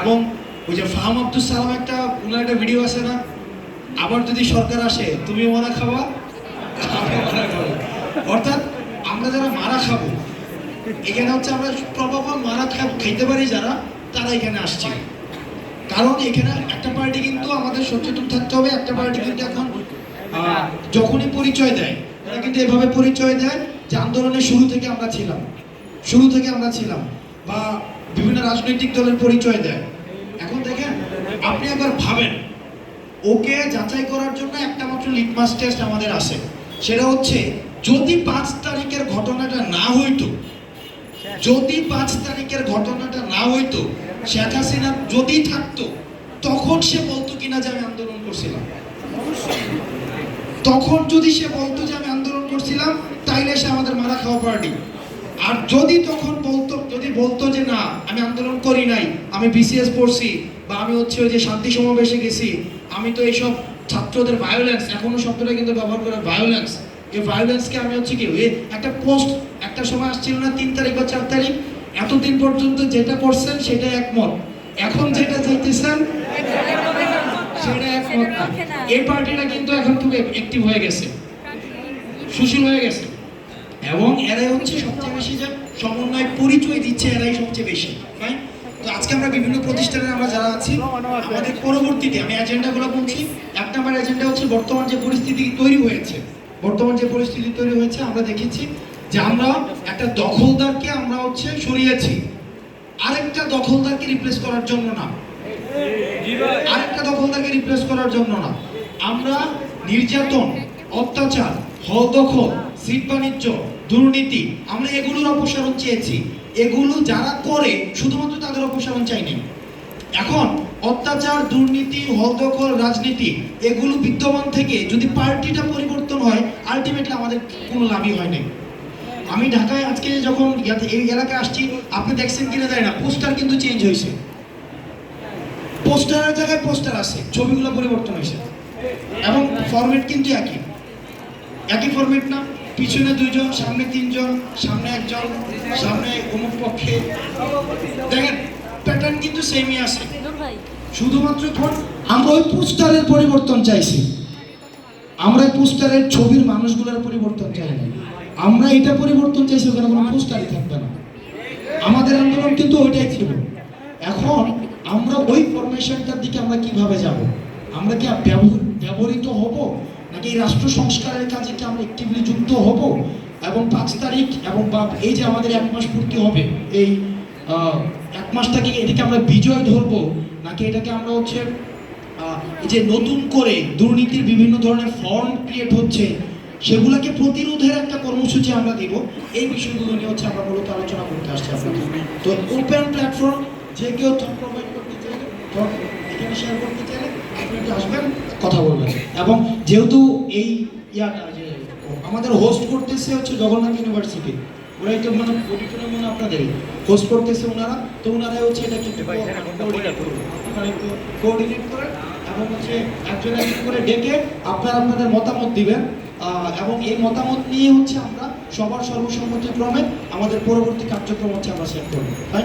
এবং ওই যে ফাহাম আব্দুল সালাম একটা ওনার একটা ভিডিও আছে না? আবার যদি সরকার আসে, তুমি মারা খাওয়া অর্থাৎ আমরা যারা মারা খাব, এখানে হচ্ছে আমরা প্রবাবল মারা খাইতে পারি যারা, তারা এখানে আসছে। কারণ এখানে একটা পার্টি কিন্তু আমাদের সচেতন থাকতে হবে, একটা পার্টি কিন্তু এখন যখনই পরিচয় দেয়, তারা কিন্তু এভাবে পরিচয় দেয় যে আন্দোলনের শুরু থেকে আমরা ছিলাম। শুরু থেকে আমরা ছিলাম। বা বিভিন্ন রাজনৈতিক দলের পরিচয় দেয়। এখন দেখেন, আপনি একবার ভাবেন, ওকে যাচাই করার জন্য একটা মাত্র লিটমাস টেস্ট আমাদের আছে। সেটা হচ্ছে, যদি পাঁচ তারিখের ঘটনাটা না হইতো, যদি পাঁচ তারিখের ঘটনাটা না হইতো, শেখ হাসিনা যদি থাকতো, তখন সে বলতো কিনা যে আমি আন্দোলন করছিলাম। তখন যদি সে বলতো যে আমি আন্দোলন করছিলাম, তাইলে সে আমাদের মারা খাওয়া পার্টি আর যদি তখন বলতো, যদি বলতো যে না, আমি আন্দোলন করি নাই, আমি বিসিএস পড়ছি, বা আমি হচ্ছে ওই যে শান্তি সমাবেশে গেছি, আমি তো এইসব ছাত্রদের ভায়োলেন্স এখনও শব্দটা কিন্তু ব্যবহার করে ভায়োলেন্স এই ভায়োলেন্সকে আমি হচ্ছে কি একটা পোস্ট একটা সময় আসছিল না, তিন তারিখ বা চার তারিখ, এতদিন পর্যন্ত যেটা করছেন সেটা একমত। এখন যেটা চাইতেছেন, সেটা একমত এই পার্টিটা কিন্তু এখন খুব অ্যাক্টিভ হয়ে গেছে। সুশীল হয়ে গেছে। এবং এরাই হচ্ছে সবচেয়ে বেশি যে সমন্বয় পরিচয় দিচ্ছে, এরাই সবচেয়ে বেশি Fine? তো আজকে আমরা বিভিন্ন প্রতিষ্ঠানে আমরা যারা আছি, আমাদের পরবর্তীতে আমি এজেন্ডাগুলো বলছি। এক নম্বর এজেন্ডা হচ্ছে বর্তমান যে পরিস্থিতি তৈরি হয়েছে। বর্তমান যে পরিস্থিতি তৈরি হয়েছে, আমরা দেখেছি যে আমরা একটা দখলদারকে আমরা হচ্ছে সরিয়েছি। আরেকটা দখলদারকে রিপ্লেস করার জন্য না। আরেকটা দখলদারকে রিপ্লেস করার জন্য না। আমরা নির্যাতন, অত্যাচার হল দখল সিট বাণিজ্য, দুর্নীতি, আমরা এগুলোর অপসারণ চেয়েছি। এগুলো যারা করে, শুধুমাত্র তাদের অপসারণ চাইনি। এখন অত্যাচার, দুর্নীতি হল দখল রাজনীতি, এগুলো বিদ্যমান থেকে যদি পার্টিটা পরিবর্তন হয় আলটিমেটলি আমাদের কোনো লাভই হয় আমি ঢাকায় আজকে যখন এই এলাকায় আসছি, আপনি দেখছেন কিনা যায় না, পোস্টার কিন্তু চেঞ্জ হয়েছে। পোস্টারের জায়গায় পোস্টার আছে, ছবিগুলো পরিবর্তন হয়েছে। এবং ফরম্যাট কিন্তু একই। একই ফরম্যাট না? পিছনে দুইজন সামনে তিনজন, সামনে একজন, সামনে অমুক পক্ষে। দেখেন প্যাটার্ন কিন্তু সেমই আছে। শুধুমাত্র আমরা ওই পোস্টারের পরিবর্তন চাইছি। আমরা পোস্টারের ছবির মানুষগুলোর পরিবর্তন চাই না। আমরা এটা পরিবর্তন চাইছি, ওখানে কোনো পোস্টারই থাকবে না। আমাদের আন্দোলন কিন্তু ওইটাই ছিল। এখন আমরা ওই ফরমেশনটার দিকে আমরা কীভাবে যাব? আমরা কি ব্যবহৃ- ব্যবহৃত হব? নাকি রাষ্ট্র সংস্কারের কাজে কি আমরা অ্যাক্টিভলি যুক্ত হব? এবং পাঁচ তারিখ এবং বা এই যে আমাদের এক মাস পূর্তি হবে, এই এক মাসটাকে এটাকে আমরা বিজয় ধরবো, নাকি এটাকে আমরা হচ্ছে যে নতুন করে দুর্নীতির বিভিন্ন ধরনের ফর্ম ক্রিয়েট হচ্ছে, সেগুলোকে প্রতিরোধের একটা কর্মসূচি আমরা দিব। এই বিষয়গুলো নিয়ে হচ্ছে আমরা মূলত আলোচনা করতে আসছি আপনাদের। তো ওপেন প্ল্যাটফর্ম যে কেউ প্রোভাইড করতে শেয়ার করতে চাইলে আপনি একটু আসবেন কথা বলবেন। এবং যেহেতু এই ইয়াটা যে আমাদের হোস্ট করতেছে হচ্ছে জগন্নাথ ইউনিভার্সিটি ওরাই তো মানে পরিচয় মনে আপনাদের হোস্ট করতেছে ওনারা তো ওনারাই হচ্ছে এটা একটু কোঅর্ডিনেট করেন এবং হচ্ছে একজন একজন করে ডেকে আপনারা আপনাদের মতামত দিবেন। আহ, এবং এই মতামত নিয়ে হচ্ছে আমরা সবার সর্বসম্মতিক্রমে আমাদের পরবর্তী কার্যক্রম হচ্ছে আমরা সেট করব। তাই